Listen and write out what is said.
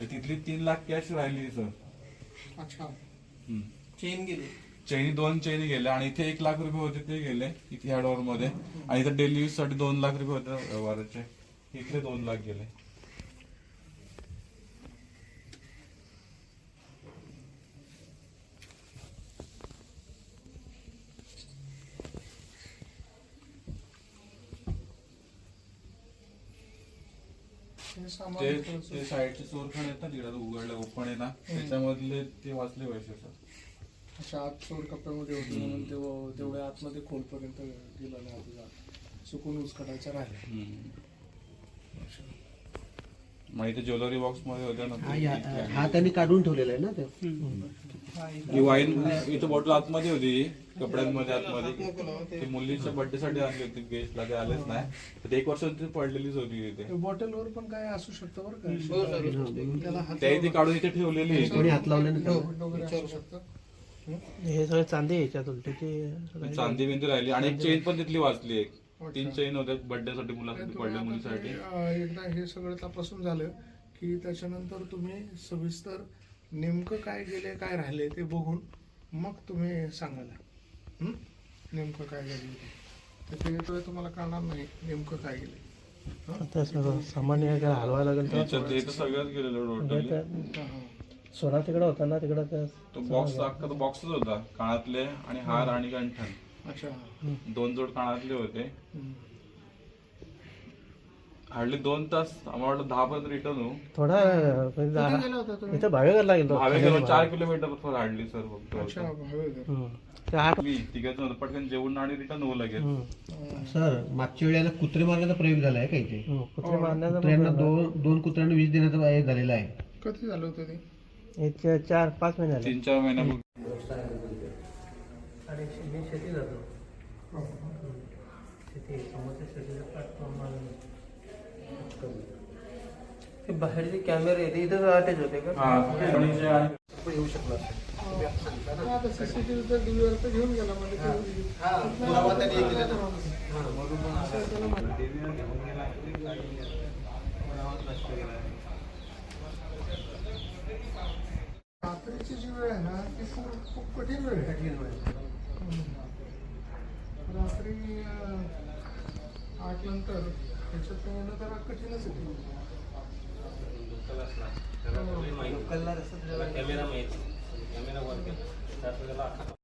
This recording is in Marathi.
तर तिथली तीन लाख कॅश राहिली सर अच्छा. हम्म. चेन गेली. चैनी दोन चैनी गेल्या आणि इथे एक लाख रुपये होते ते गेले इथे ह्या डोअरमध्ये. आणि इथे डेली यूजसाठी दोन लाख रुपये होते व्यवहाराचे. इथले दोन लाख गेले. सामान ते थोडंसं- ते साईडचे चोर पण आहेत ना तिकडे उघडले ओपन आहे ना त्याच्यामधले ते वाचले पैसे सर. अच्छा आत चोर कप्प्यामध्ये होते म्हणून तेव्हा तेवढ्या आतमध्ये खोलपर्यंत गेला नाही आपल्याला चुकून उसकटायचा राहिला. मग इथे ज्वेलरी बॉक्समध्ये होते ना हा ते हा त्यांनी काढून ठेवलेला आहे ना ते? ही वाईन इथं बॉटल आतमध्ये होती. कपड्यांमध्ये आतमध्ये. ती मुलीच्या बर्थडे साठी आणली होती. गेस्टला ते आलेच नाही. तर ते एक वर्ष ती पडलेलीच होती तिथे बॉटलवर पण काय असू शकतं बरं का? त्याला हात त्या इथे काढून इथे ठेवलेली हात लावले शकतं. हे? सगळे चांदी याच्यात उलटी ती चांदी बिंदी राहिली. आणि एक चेन पण तिथली वाचली एक. तीन चेन होत्या बर्थडे साठी मुलासाठी पडल्या मुलीसाठी. ते, एकदा हे सगळं तपासून झालं की त्याच्यानंतर तुम्ही सविस्तर नेमकं काय गेले काय राहिले ते बघून मग तुम्ही सांगाल. हं? नेमकं काय गेले ते. त्याच्याशिवाय तुम्हाला कळणार नाही नेमकं काय गेले. आता सगळं सामान हे काय हलवायला लागेल तर याच्यात ते तर सगळंच गेलेलं टोटली सोना तिकडे होता ना तिकडे ते तो बॉक्स अख्खा तो बॉक्सच होता कानातले आणि हार आणि कंठन अच्छा. दोन जोड कानातले होते. हार्डली दोन तास आम्हाला वाटलं दहा पर्यंत रिटर्न होऊ. थोडा म्हणजे गेला होता तुम्ही? इथं भावे गेलो चार किलोमीटर फक्त हार्डली सर अच्छा फक्त भावेकर हम्म. ते आठ मी तिघांचं होतं पटकन जेवण आणि रिटर्न होऊ लागेल हम्म. सर मागच्या वेळेला कुत्रे मारण्याचा प्रयोग झाला आहे का इथे? हम्म. कुत्रे मारण्याचा कुत्र्यांना दोन दोन कुत्र्यांना वीज देण्याचा हे झालेला आहे. कधी झालं होतं ते. हे चार पाच महिने झाले. तीन चार हे शेती जातो. शेती समोरच्या शेतीचा प्लॅटफॉर्म ते बाहेरचे कॅमेरे आहेत इथं अटॅच होते का हा डीव्हीआर तर घेऊन गेला म्हणजे. रात्रीची जी वेळ आहे ना ती खूप खूप कठीण वेळ आहे हम्म. रात्री आठ नंतर ह्याच्यात येणं जरा कठीणच आहे. कॅमेरा माहिती. कॅमेरा वर केला.